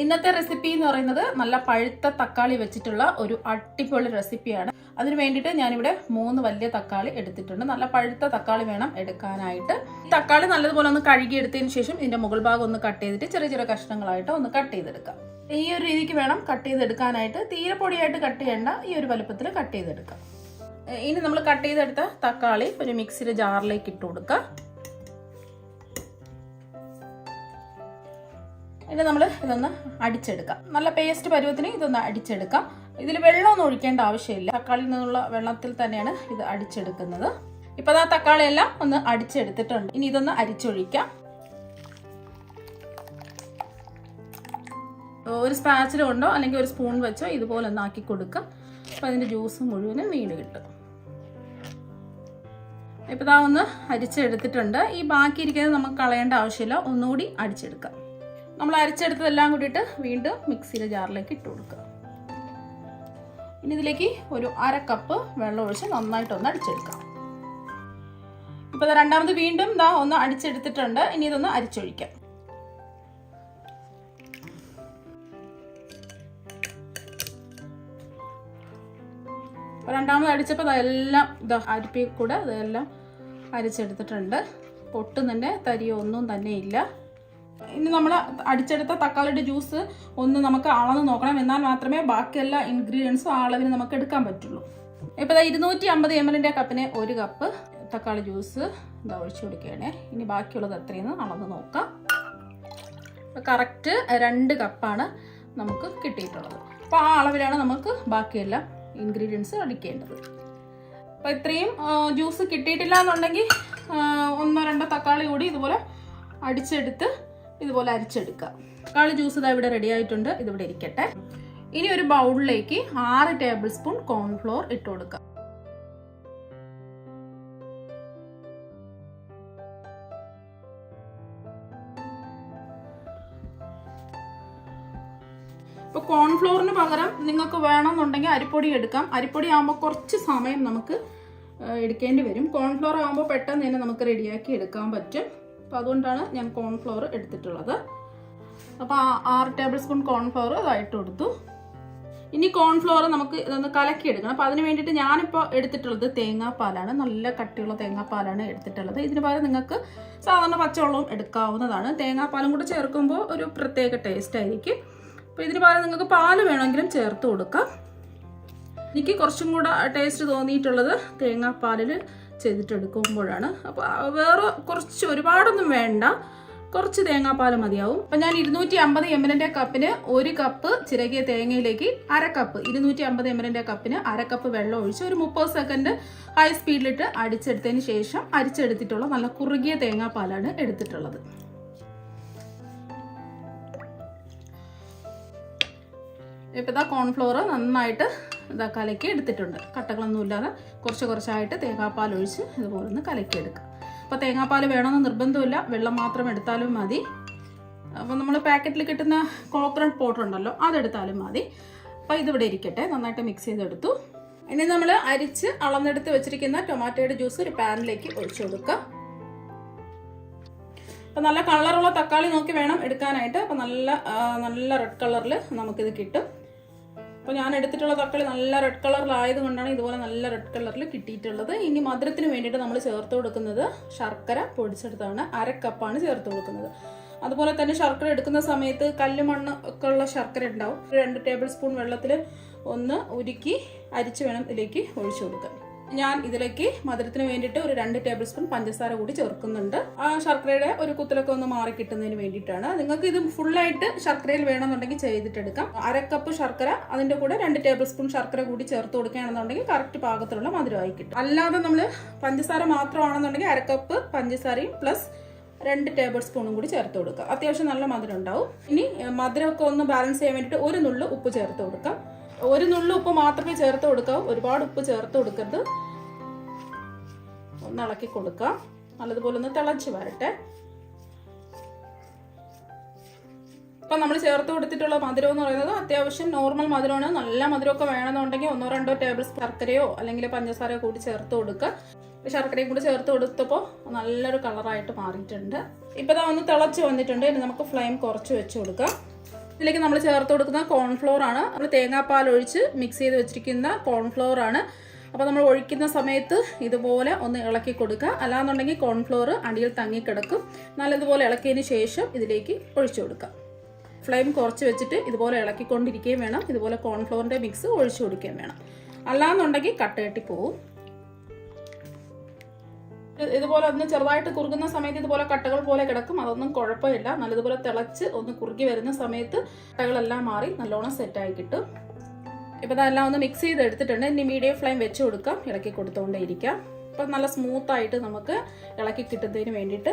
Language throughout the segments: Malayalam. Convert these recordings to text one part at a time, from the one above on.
ഇന്നത്തെ റെസിപ്പി എന്ന് പറയുന്നത് നല്ല പഴുത്ത തക്കാളി വെച്ചിട്ടുള്ള ഒരു അടിപൊളി റെസിപ്പിയാണ് അതിന് വേണ്ടിയിട്ട് ഞാനിവിടെ മൂന്ന് വലിയ തക്കാളി എടുത്തിട്ടുണ്ട്. നല്ല പഴുത്ത തക്കാളി വേണം എടുക്കാനായിട്ട്. തക്കാളി നല്ലതുപോലെ ഒന്ന് കഴുകി എടുത്തതിന് ശേഷം ഇതിന്റെ മുകൾ ഭാഗം ഒന്ന് കട്ട് ചെയ്തിട്ട് ചെറിയ ചെറിയ കഷ്ണങ്ങളായിട്ട് ഒന്ന് കട്ട് ചെയ്തെടുക്കാം. ഈ ഒരു രീതിക്ക് വേണം കട്ട് ചെയ്തെടുക്കാനായിട്ട്. തീരെ പൊടിയായിട്ട് കട്ട് ചെയ്യേണ്ട. ഈ ഒരു വലുപ്പത്തിൽ കട്ട് ചെയ്തെടുക്കാം. ഇനി നമ്മൾ കട്ട് ചെയ്തെടുത്ത തക്കാളി ഒരു മിക്സിയുടെ ജാറിലേക്ക് ഇട്ട് കൊടുക്കാം. ഇനി നമ്മൾ ഇതൊന്ന് അടിച്ചെടുക്കാം. നല്ല പേസ്റ്റ് പരുവത്തിന് ഇതൊന്ന് അടിച്ചെടുക്കാം. ഇതിൽ വെള്ളമൊന്നും ഒഴിക്കേണ്ട ആവശ്യമില്ല. തക്കാളിയിൽ നിന്നുള്ള വെള്ളത്തിൽ തന്നെയാണ് ഇത് അടിച്ചെടുക്കുന്നത്. ഇപ്പൊ ആ തക്കാളി എല്ലാം ഒന്ന് അടിച്ചെടുത്തിട്ടുണ്ട്. ഇനി ഇതൊന്ന് അരിച്ചൊഴിക്കാം. ഒരു സ്പാച്ചിൽ കൊണ്ടോ അല്ലെങ്കിൽ ഒരു സ്പൂൺ വെച്ചോ ഇതുപോലെ ഒന്ന് ആക്കി കൊടുക്കുക അപ്പം അതിന്റെ ജ്യൂസ് മുഴുവനും വീണ് കിട്ടും. ഇപ്പം ഇതാ ഒന്ന് അരിച്ചെടുത്തിട്ടുണ്ട്. ഈ ബാക്കി ഇരിക്കുന്നത് നമുക്ക് കളയേണ്ട ആവശ്യമില്ല. ഒന്നുകൂടി അടിച്ചെടുക്കാം. നമ്മൾ അരച്ചെടുത്തതെല്ലാം കൂടിയിട്ട് വീണ്ടും മിക്സിയിലെ ജാറിലേക്ക് ഇട്ട് കൊടുക്കുക. ഇനി ഇതിലേക്ക് ഒരു അര കപ്പ് വെള്ളം ഒഴിച്ച് നന്നായിട്ടൊന്ന് അടിച്ചെടുക്കാം ഇപ്പൊ രണ്ടാമത് വീണ്ടും ഇതാ ഒന്ന് അടിച്ചെടുത്തിട്ടുണ്ട്. ഇനി ഇതൊന്ന് അരിച്ചൊഴിക്കാം. രണ്ടാമത് അടിച്ചപ്പോൾ അതെല്ലാം ഇതാ അരിപ്പി കൂടെ അതെല്ലാം അരിച്ചെടുത്തിട്ടുണ്ട്. പൊട്ടുന്നതിന്റെ തരിയോ ഒന്നും തന്നെ ഇല്ല. ഇനി നമ്മൾ അടിച്ചെടുത്ത തക്കാളിയുടെ ജ്യൂസ് ഒന്ന് നമുക്ക് അളന്ന് നോക്കണം. എന്നാൽ മാത്രമേ ബാക്കി എല്ലാ ഇൻഗ്രീഡിയൻസും അളവിന് നമുക്ക് എടുക്കാൻ പറ്റുള്ളൂ. ഇപ്പോൾ ഇരുന്നൂറ്റി അമ്പത് എം എല്ലിന്റെ കപ്പിന് ഒരു കപ്പ് തക്കാളി ജ്യൂസ് ഇതാ ഒഴിച്ചു കൊടുക്കുകയാണേ. ഇനി ബാക്കിയുള്ളത് എത്രയെന്ന് അളന്ന് നോക്കാം. കറക്റ്റ് രണ്ട് കപ്പാണ് നമുക്ക് കിട്ടിയിട്ടുള്ളത്. അപ്പോൾ ആ അളവിലാണ് നമുക്ക് ബാക്കിയെല്ലാം ഇൻഗ്രീഡിയൻസ് അടിക്കേണ്ടത്. അപ്പോൾ ഇത്രയും ജ്യൂസ് കിട്ടിയിട്ടില്ല എന്നുണ്ടെങ്കിൽ ഒന്നോ രണ്ടോ തക്കാളി കൂടി ഇതുപോലെ അടിച്ചെടുത്ത് ഇതുപോലെ അരിച്ചെടുക്കുക. തക്കാളി ജ്യൂസ് ഇതാ ഇവിടെ റെഡി ആയിട്ടുണ്ട്. ഇതിവിടെ ഇരിക്കട്ടെ. ഇനി ഒരു ബൗളിലേക്ക് ആറ് ടേബിൾ സ്പൂൺ കോൺഫ്ലോർ ഇട്ട് കൊടുക്കുക. ഇപ്പോൾ കോൺഫ്ലോറിന് പകരം നിങ്ങൾക്ക് വേണമെന്നുണ്ടെങ്കിൽ അരിപ്പൊടി എടുക്കാം. അരിപ്പൊടി ആകുമ്പോൾ കുറച്ച് സമയം നമുക്ക് എടുക്കേണ്ടി വരും. കോൺഫ്ലോർ ആകുമ്പോൾ പെട്ടെന്ന് തന്നെ നമുക്ക് റെഡിയാക്കി എടുക്കാൻ പറ്റും. അപ്പോൾ അതുകൊണ്ടാണ് ഞാൻ കോൺഫ്ലവർ എടുത്തിട്ടുള്ളത്. അപ്പോൾ ആറ് ടേബിൾ സ്പൂൺ കോൺഫ്ലവർ അതായിട്ട് കൊടുത്തു. ഇനി കോൺഫ്ലവർ നമുക്ക് ഇതൊന്ന് കലക്കി എടുക്കണം അപ്പോൾ അതിന് വേണ്ടിയിട്ട് ഞാനിപ്പോൾ എടുത്തിട്ടുള്ളത് തേങ്ങാപ്പാലാണ്. നല്ല കട്ടിയുള്ള തേങ്ങാപ്പാലാണ് എടുത്തിട്ടുള്ളത്. ഇതിന് പകരം നിങ്ങൾക്ക് സാധാരണ പച്ചവെള്ളവും എടുക്കാവുന്നതാണ്. തേങ്ങാപ്പാലും കൂടെ ചേർക്കുമ്പോൾ ഒരു പ്രത്യേക ടേസ്റ്റ് ആയിരിക്കും. അപ്പോൾ ഇതിന് പകരം നിങ്ങൾക്ക് പാൽ വേണമെങ്കിലും ചേർത്ത് കൊടുക്കാം. എനിക്ക് കുറച്ചും കൂടെ ടേസ്റ്റ് തോന്നിയിട്ടുള്ളത് തേങ്ങാപ്പാലിൽ ചെയ്തിട്ടെടുക്കുമ്പോഴാണ്. അപ്പോൾ വേറെ കുറച്ച് ഒരുപാടൊന്നും വേണ്ട. കുറച്ച് തേങ്ങാപ്പാൽ മതിയാവും. അപ്പം ഞാൻ ഇരുന്നൂറ്റി അമ്പത് എം എല്ലിന്റെ കപ്പിന് ഒരു കപ്പ് ചിരകിയ തേങ്ങയിലേക്ക് അര കപ്പ് ഇരുന്നൂറ്റി അമ്പത് എം എല്ലിന്റെ കപ്പിന് അര കപ്പ് വെള്ളം ഒഴിച്ച് ഒരു മുപ്പത് സെക്കൻഡ് ഹൈ സ്പീഡിലിട്ട് അടിച്ചെടുത്തതിന് ശേഷം അരിച്ചെടുത്തിട്ടുള്ള നല്ല കുറുകിയ തേങ്ങാപ്പാലാണ് എടുത്തിട്ടുള്ളത്. ഇപ്പം ഇതാ കോൺഫ്ലോർ നന്നായിട്ട് ഇതാ കലക്കി എടുത്തിട്ടുണ്ട്. കട്ടകളൊന്നും ഇല്ലാതെ കുറച്ച് കുറച്ചായിട്ട് തേങ്ങാപ്പാൽ ഒഴിച്ച് ഇതുപോലെ ഒന്ന് കലക്കി എടുക്കുക അപ്പോൾ തേങ്ങാപ്പാൽ വേണമെന്ന് നിർബന്ധമില്ല. വെള്ളം മാത്രം എടുത്താലും മതി. അപ്പോൾ നമ്മൾ പാക്കറ്റിൽ കിട്ടുന്ന കോക്കനട്ട് പൗഡർ ഉണ്ടല്ലോ അതെടുത്താലും മതി. അപ്പോൾ ഇതിവിടെ ഇരിക്കട്ടെ. നന്നായിട്ട് മിക്സ് ചെയ്തെടുത്തു. ഇനി നമ്മൾ അരിച്ച് അളന്നെടുത്ത് വെച്ചിരിക്കുന്ന ടൊമാറ്റോയുടെ ജ്യൂസ് ഒരു പാനിലേക്ക് ഒഴിച്ചു കൊടുക്കുക അപ്പം നല്ല കളറുള്ള തക്കാളി നോക്കി വേണം എടുക്കാനായിട്ട്. അപ്പം നല്ല നല്ല റെഡ് കളറിൽ നമുക്കിത് കിട്ടും. അപ്പോൾ ഞാൻ എടുത്തിട്ടുള്ള തക്കാളി നല്ല റെഡ് കളറിലായത് കൊണ്ടാണ് ഇതുപോലെ നല്ല റെഡ് കളറിൽ കിട്ടിയിട്ടുള്ളത്. ഇനി മധുരത്തിന് വേണ്ടിയിട്ട് നമ്മൾ ചേർത്ത് കൊടുക്കുന്നത് ശർക്കര പൊടിച്ചെടുത്താണ്. അര ചേർത്ത് കൊടുക്കുന്നത്. അതുപോലെ തന്നെ ശർക്കര എടുക്കുന്ന സമയത്ത് കല്ലുമണ്ണ് ഒക്കെ ഉള്ള ശർക്കര ഉണ്ടാവും. രണ്ട് ടേബിൾ സ്പൂൺ വെള്ളത്തിൽ ഒന്ന് ഉരുക്കി അരിച്ച് വേണം ഇതിലേക്ക് ഒഴിച്ചു കൊടുക്കാൻ. ഞാൻ ഇതിലേക്ക് മധുരത്തിന് വേണ്ടിയിട്ട് ഒരു രണ്ട് ടേബിൾ സ്പൂൺ പഞ്ചസാര കൂടി ചേർക്കുന്നുണ്ട്. ആ ശർക്കരയുടെ ഒരു കുത്തലൊക്കെ ഒന്ന് മാറി കിട്ടുന്നതിന് വേണ്ടിയിട്ടാണ്. നിങ്ങൾക്ക് ഇത് ഫുള്ളായിട്ട് ശർക്കരയിൽ വേണമെന്നുണ്ടെങ്കിൽ ചെയ്തിട്ടെടുക്കാം. അര കപ്പ് ശർക്കര അതിന്റെ കൂടെ രണ്ട് ടേബിൾ സ്പൂൺ ശർക്കര കൂടി ചേർത്ത് കൊടുക്കുകയാണെന്നുണ്ടെങ്കിൽ കറക്റ്റ് പാകത്തിലുള്ള മധുരമായി കിട്ടും. അല്ലാതെ നമ്മൾ പഞ്ചസാര മാത്രമാണെന്നുണ്ടെങ്കിൽ അര കപ്പ് പഞ്ചസാരയും പ്ലസ് രണ്ട് ടേബിൾ സ്പൂണും കൂടി ചേർത്ത് കൊടുക്കുക. അത്യാവശ്യം നല്ല മധുരം ഉണ്ടാവും. ഇനി മധുരമൊക്കെ ഒന്ന് ബാലൻസ് ചെയ്യാൻ വേണ്ടിയിട്ട് ഒരു നുള്ളു ഉപ്പ് ചേർത്ത് കൊടുക്കാം. ഒരു നുള്ളു ഉപ്പ് മാത്രമേ ചേർത്ത് കൊടുക്കാവൂ. ഒരുപാട് ഉപ്പ് ചേർത്ത് കൊടുക്കരുത്. ഒന്ന് ഇളക്കി കൊടുക്കാം. നല്ലതുപോലെ ഒന്ന് തിളച്ച് വരട്ടെ. ഇപ്പം നമ്മൾ ചേർത്ത് കൊടുത്തിട്ടുള്ള മധുരം എന്ന് പറയുന്നത് അത്യാവശ്യം നോർമൽ മധുരമാണ്. നല്ല മധുരമൊക്കെ വേണമെന്നുണ്ടെങ്കിൽ ഒന്നോ രണ്ടോ ടേബിൾ ശർക്കരയോ അല്ലെങ്കിൽ പഞ്ചസാരയോ കൂടി ചേർത്ത് കൊടുക്കുക. ശർക്കരയും കൂടി ചേർത്ത് കൊടുത്തപ്പോൾ നല്ലൊരു കളറായിട്ട് മാറിയിട്ടുണ്ട്. ഇപ്പം ഒന്ന് തിളച്ച് വന്നിട്ടുണ്ട്. ഇനി നമുക്ക് ഫ്ലെയിം കുറച്ച് വെച്ച് കൊടുക്കാം. ഇതിലേക്ക് നമ്മൾ ചേർത്ത് കൊടുക്കുന്ന കോൺഫ്ലോർ ആണ്. നമ്മൾ തേങ്ങാപ്പാൽ ഒഴിച്ച് മിക്സ് ചെയ്ത് വെച്ചിരിക്കുന്ന കോൺഫ്ലോർ ആണ്. അപ്പോൾ നമ്മൾ ഒഴിക്കുന്ന സമയത്ത് ഇതുപോലെ ഒന്ന് ഇളക്കി കൊടുക്കുക. അല്ലാന്നുണ്ടെങ്കിൽ കോൺഫ്ലോർ അടിയിൽ തങ്ങി കിടക്കും. നല്ലതുപോലെ ഇളക്കിയതിന് ശേഷം ഇതിലേക്ക് ഒഴിച്ചു കൊടുക്കുക. ഫ്ലെയിം കുറച്ച് വെച്ചിട്ട് ഇതുപോലെ ഇളക്കിക്കൊണ്ടിരിക്കുകയും വേണം. ഇതുപോലെ കോൺഫ്ലോറിന്റെ മിക്സ് ഒഴിച്ചു കൊടുക്കുകയും വേണം. അല്ലാന്നുണ്ടെങ്കിൽ കട്ട കെട്ടി പോവും. ഇതുപോലെ ഒന്ന് ചെറുതായിട്ട് കുറുകുന്ന സമയത്ത് ഇതുപോലെ കട്ടകൾ പോലെ കിടക്കും. അതൊന്നും കുഴപ്പമില്ല. നല്ലതുപോലെ തിളച്ച് ഒന്ന് കുറുകി വരുന്ന സമയത്ത് കട്ടകളെല്ലാം മാറി നല്ലോണം സെറ്റായി കിട്ടും. ഇപ്പോൾ ഇതെല്ലാം ഒന്ന് മിക്സ് ചെയ്ത് എടുത്തിട്ടുണ്ട്. ഇനി മീഡിയം ഫ്ലെയിം വെച്ച് കൊടുക്കാം. ഇളക്കി കൊടുത്തുകൊണ്ടേയിരിക്കാം അപ്പം നല്ല സ്മൂത്തായിട്ട് നമുക്ക് ഇളക്കി കിട്ടുന്നതിന് വേണ്ടിയിട്ട്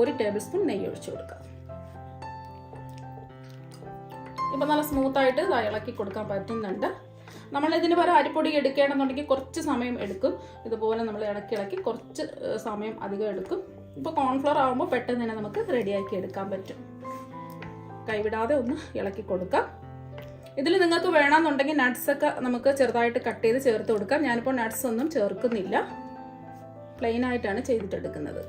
ഒരു ടേബിൾ സ്പൂൺ നെയ്യ് ഒഴിച്ചു കൊടുക്കാം. ഇപ്പം നല്ല സ്മൂത്തായിട്ട് ഇളക്കി കൊടുക്കാൻ പറ്റുന്നുണ്ട്. നമ്മൾ ഇതിന് പകരം അരിപ്പൊടി എടുക്കുകയാണെന്നുണ്ടെങ്കിൽ കുറച്ച് സമയം എടുക്കും. ഇതുപോലെ നമ്മൾ ഇളക്കി ഇളക്കി കുറച്ച് സമയം അധികം എടുക്കും. ഇപ്പോൾ കോൺഫ്ലവർ ആകുമ്പോൾ പെട്ടെന്ന് തന്നെ നമുക്ക് റെഡിയാക്കി എടുക്കാൻ പറ്റും. കൈവിടാതെ ഒന്ന് ഇളക്കി കൊടുക്കാം. ഇതിൽ നിങ്ങൾക്ക് വേണമെന്നുണ്ടെങ്കിൽ നട്ട്സൊക്കെ നമുക്ക് ചെറുതായിട്ട് കട്ട് ചെയ്ത് ചേർത്ത് കൊടുക്കാം. ഞാനിപ്പോൾ നട്ട്സ് ഒന്നും ചേർക്കുന്നില്ല. പ്ലെയിനായിട്ടാണ് ചെയ്തിട്ടെടുക്കുന്നത്.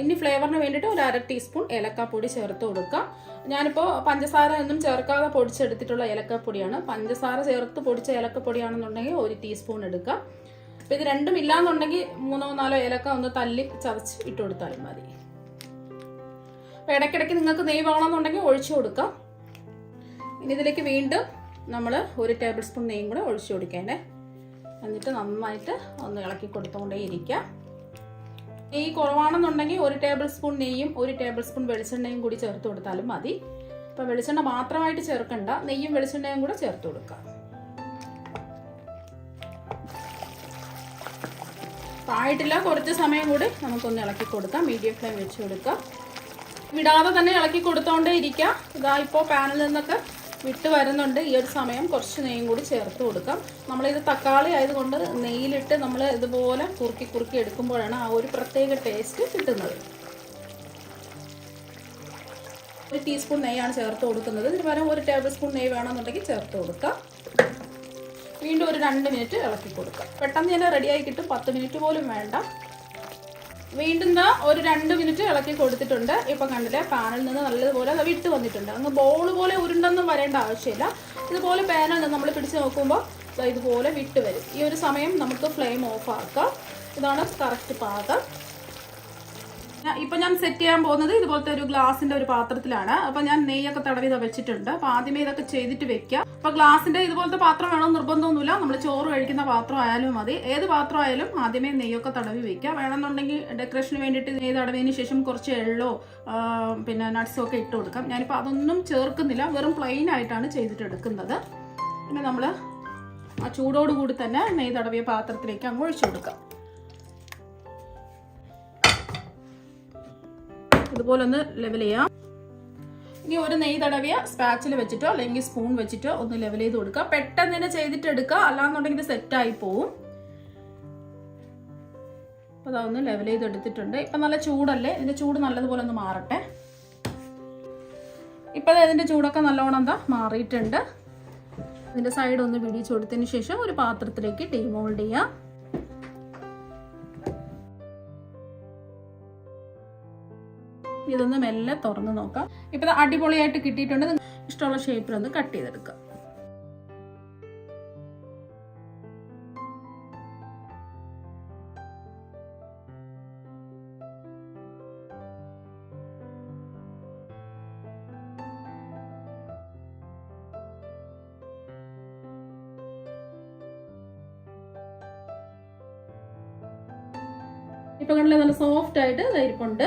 ഇനി ഫ്ലേവറിന് വേണ്ടിയിട്ട് ഒരു അര ടീസ്പൂൺ ഏലക്കാപ്പൊടി ചേർത്ത് കൊടുക്കാം. ഞാനിപ്പോൾ പഞ്ചസാര ഒന്നും ചേർക്കാതെ പൊടിച്ചെടുത്തിട്ടുള്ള ഏലക്കാപ്പൊടിയാണ്. പഞ്ചസാര ചേർത്ത് പൊടിച്ച ഏലക്കപ്പൊടിയാണെന്നുണ്ടെങ്കിൽ ഒരു ടീസ്പൂൺ എടുക്കാം. അപ്പോൾ ഇത് രണ്ടും ഇല്ലാന്നുണ്ടെങ്കിൽ മൂന്നോ നാലോ ഏലക്ക ഒന്ന് തല്ലി ചതച്ച് ഇട്ട് കൊടുത്താലും മതി. അപ്പോൾ ഇടയ്ക്കിടയ്ക്ക് നിങ്ങൾക്ക് നെയ്യ് വേണമെന്നുണ്ടെങ്കിൽ ഒഴിച്ചു കൊടുക്കാം. ഇനി ഇതിലേക്ക് വീണ്ടും നമ്മൾ ഒരു ടേബിൾ സ്പൂൺ നെയ്യും കൂടെ ഒഴിച്ചു കൊടുക്കേണ്ടേ. എന്നിട്ട് നന്നായിട്ട് ഒന്ന് ഇളക്കി കൊടുത്തുകൊണ്ടേ ഇരിക്കാം നെയ്യ് കുറവാണെന്നുണ്ടെങ്കിൽ ഒരു ടേബിൾ സ്പൂൺ നെയ്യും ഒരു ടേബിൾ സ്പൂൺ വെളിച്ചെണ്ണയും കൂടി ചേർത്ത് കൊടുത്താലും മതി. അപ്പോൾ വെളിച്ചെണ്ണ മാത്രമായിട്ട് ചേർക്കണ്ട നെയ്യും വെളിച്ചെണ്ണയും കൂടെ ചേർത്ത് കൊടുക്കുക ആയിട്ടില്ല കുറച്ച് സമയം കൂടി നമുക്കൊന്ന് ഇളക്കി കൊടുക്കാം മീഡിയം ഫ്ലെയിം വെച്ച് കൊടുക്കാം. വിടാതെ തന്നെ ഇളക്കി കൊടുത്തോണ്ടേ ഇരിക്കാം. ഇതാ ഇപ്പോൾ പാനിൽ നിന്നൊക്കെ വിട്ട് വരുന്നുണ്ട്. ഈ ഒരു സമയം കുറച്ച് നെയ്യും കൂടി ചേർത്ത് കൊടുക്കാം. നമ്മളിത് തക്കാളി ആയതുകൊണ്ട് നെയ്യിലിട്ട് നമ്മൾ ഇതുപോലെ കുറുക്കി കുറുക്കി എടുക്കുമ്പോഴാണ് ആ ഒരു പ്രത്യേക ടേസ്റ്റ് കിട്ടുന്നത്. ഒരു ടീസ്പൂൺ നെയ്യാണ് ചേർത്ത് കൊടുക്കുന്നത്. ഇതിന് പകരം ഒരു ടേബിൾ സ്പൂൺ നെയ്യ് വേണമെന്നുണ്ടെങ്കിൽ ചേർത്ത് കൊടുക്കാം. വീണ്ടും ഒരു രണ്ട് മിനിറ്റ് ഇളക്കി കൊടുക്കാം. പെട്ടെന്ന് തന്നെ റെഡിയായി കിട്ടും. പത്ത് മിനിറ്റ് പോലും വേണ്ട. വീണ്ടും ദാ ഒരു രണ്ട് മിനിറ്റ് ഇളക്കി കൊടുത്തിട്ടുണ്ട്. ഇപ്പം കണ്ടില്ലേ പാനിൽ നിന്ന് നല്ലതുപോലെ അത് വിട്ട് വന്നിട്ടുണ്ട്. അങ്ങ് ബോൾ പോലെ ഉരുണ്ടൊന്നും വരേണ്ട ആവശ്യമില്ല. ഇതുപോലെ പാനിൽ നിന്ന് നമ്മൾ പിടിച്ച് നോക്കുമ്പോൾ ഇതുപോലെ വിട്ട് വരും. ഈ ഒരു സമയം നമുക്ക് ഫ്ലെയിം ഓഫ് ആക്കാം. ഇതാണ് കറക്റ്റ് പാകം ഇപ്പൊ ഞാൻ സെറ്റ് ചെയ്യാൻ പോകുന്നത് ഇതുപോലത്തെ ഒരു ഗ്ലാസിന്റെ ഒരു പാത്രത്തിലാണ്. അപ്പൊ ഞാൻ നെയ്യൊക്കെ തടവി വെച്ചിട്ടുണ്ട്. അപ്പൊ ആദ്യമേ ഇതൊക്കെ ചെയ്തിട്ട് വെക്കാം. അപ്പൊ ഗ്ലാസിന്റെ ഇതുപോലത്തെ പാത്രം വേണമെന്ന് നിർബന്ധമൊന്നുമില്ല. നമ്മൾ ചോറ് കഴിക്കുന്ന പാത്രം ആയാലും മതി. ഏത് പാത്രം ആയാലും ആദ്യമേ നെയ്യൊക്കെ തടവി വെക്കാം. വേണമെന്നുണ്ടെങ്കിൽ ഡെക്കറേഷന് വേണ്ടിയിട്ട് നെയ്യ് തടവിയതിന് ശേഷം കുറച്ച് എള്ളോ പിന്നെ നട്ട്സോ ഒക്കെ ഇട്ട് കൊടുക്കാം. ഞാനിപ്പോൾ അതൊന്നും ചേർക്കുന്നില്ല. വെറും പ്ലെയിൻ ആയിട്ടാണ് ചെയ്തിട്ട് എടുക്കുന്നത് പിന്നെ നമ്മൾ ആ ചൂടോടുകൂടി തന്നെ നെയ്യ് തടവിയ പാത്രത്തിലേക്ക് അങ്ങ് ഒഴിച്ചു കൊടുക്കാം. ഇതുപോലെ ഒന്ന് ലെവൽ ചെയ്യാം. ഇനി ഒരു നെയ്യ് തടവിയ സ്പാച്ചിൽ വെച്ചിട്ടോ അല്ലെങ്കിൽ സ്പൂൺ വെച്ചിട്ടോ ഒന്ന് ലെവൽ ചെയ്ത് കൊടുക്കുക. പെട്ടെന്ന് തന്നെ ചെയ്തിട്ട് എടുക്കുക. അല്ലാന്നുണ്ടെങ്കിൽ ഇത് സെറ്റായി പോവും. അപ്പോൾ അതൊന്ന് ലെവൽ ചെയ്ത് എടുത്തിട്ടുണ്ട്. ഇപ്പൊ നല്ല ചൂടല്ലേ? ഇതിന്റെ ചൂട് നല്ലതുപോലെ ഒന്ന് മാറട്ടെ. ഇപ്പം ഇതിന്റെ ചൂടൊക്കെ നല്ലോണം എന്താ മാറിയിട്ടുണ്ട്. ഇതിന്റെ സൈഡ് ഒന്ന് പിടിച്ചു കൊടുത്തതിന് ശേഷം ഒരു പാത്രത്തിലേക്ക് ഡീമോൾഡ് ചെയ്യാം. ഇതൊന്ന് മെല്ലെ തുറന്ന് നോക്കാം. ഇപ്പൊ അടിപൊളിയായിട്ട് കിട്ടിയിട്ടുണ്ട്. ഇഷ്ടമുള്ള ഷേപ്പിൽ ഒന്ന് കട്ട് ചെയ്തെടുക്കാം. ഇപ്പൊ കണ്ടില്ലേ നല്ല സോഫ്റ്റ് ആയിട്ട് ഇത്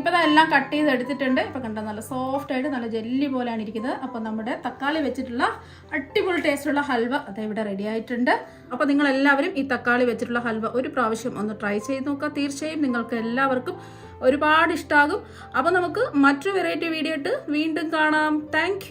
ഇരിപ്പുണ്ട് ഇപ്പം എല്ലാം കട്ട് ചെയ്ത് എടുത്തിട്ടുണ്ട് ഇപ്പം കണ്ടോ നല്ല സോഫ്റ്റ് ആയിട്ട് നല്ല ജെല്ലി പോലെയാണ് ഇരിക്കുന്നത്. അപ്പം നമ്മുടെ തക്കാളി വെച്ചിട്ടുള്ള അടിപൊളി ടേസ്റ്റുള്ള ഹൽവ അത് ഇവിടെ റെഡി ആയിട്ടുണ്ട്. അപ്പോൾ നിങ്ങളെല്ലാവരും ഈ തക്കാളി വെച്ചിട്ടുള്ള ഹൽവ ഒരു പ്രാവശ്യം ഒന്ന് ട്രൈ ചെയ്ത് നോക്കുക. തീർച്ചയായും നിങ്ങൾക്ക് എല്ലാവർക്കും ഒരുപാട് ഇഷ്ടമാകും അപ്പോൾ നമുക്ക് മറ്റു വെറൈറ്റി വീഡിയോ ഇട്ട് വീണ്ടും കാണാം. താങ്ക്